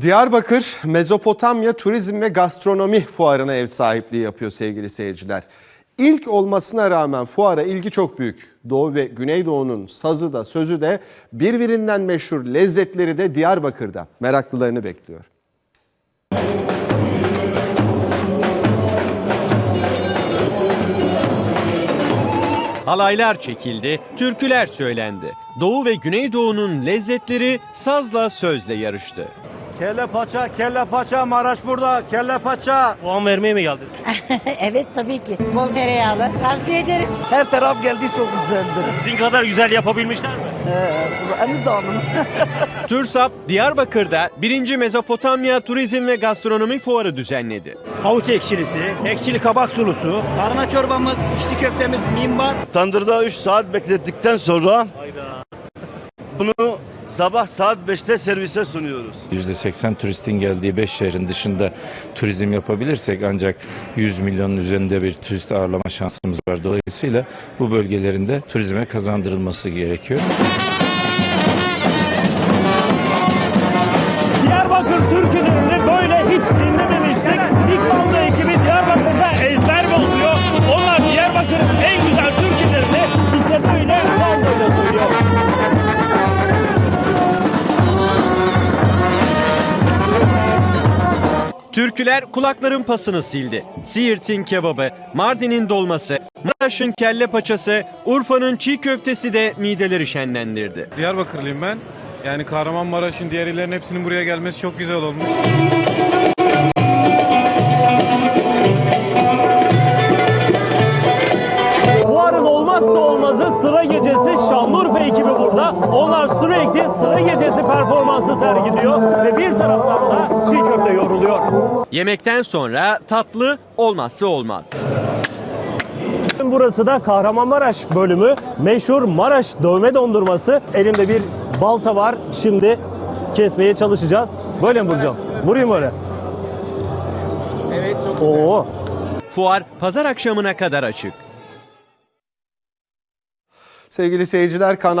Diyarbakır, Mezopotamya Turizm ve Gastronomi Fuarı'na ev sahipliği yapıyor sevgili seyirciler. İlk olmasına rağmen fuara ilgi çok büyük. Doğu ve Güneydoğu'nun sazı da sözü de birbirinden meşhur lezzetleri de Diyarbakır'da. Meraklılarını bekliyor. Halaylar çekildi, türküler söylendi. Doğu ve Güneydoğu'nun lezzetleri sazla sözle yarıştı. Kelle paça, kelle paça, Maraş burada, kelle paça. Puan vermeye mi geldiniz? evet tabii ki. Bol tereyağlı. Tavsiye ederim. Her taraf geldi çok güzeldir. Sizin kadar güzel yapabilmişler mi? Ee, en zamanım. TÜRSAP, Diyarbakır'da 1. Mezopotamya Turizm ve Gastronomi Fuarı düzenledi. Havuç ekşilisi, ekşili kabak sulusu, Karna çorbamız, içli köftemiz, mimbar. Tandırda 3 saat beklettikten sonra bunu sabah saat 5'te servise sunuyoruz. %80 turistin geldiği 5 şehrin dışında turizm yapabilirsek ancak 100 milyonun üzerinde bir turist ağırlama şansımız var. Dolayısıyla bu bölgelerinde turizme kazandırılması gerekiyor. Türküler kulakların pasını sildi. Siirt'in kebabı, Mardin'in dolması, Maraş'ın kelle paçası, Urfa'nın çiğ köftesi de mideleri şenlendirdi. Diyarbakırlıyım ben. Yani Kahramanmaraş'ın diğer illerin hepsinin buraya gelmesi çok güzel olmuş. Fuarın olmazsa olmazı sıra gecesi Şanlıurfa ekibi burada. Onlar sürekli sıra gecesi performansı sergiliyor ve bir Yemekten sonra tatlı olmazsa olmaz. Burası da Kahramanmaraş bölümü. Meşhur Maraş dövme dondurması. Elimde bir balta var. Şimdi kesmeye çalışacağız. Böyle mi vuracağım? Vurayım öyle. Evet çok Oo. Fuar pazar akşamına kadar açık. Sevgili seyirciler kanal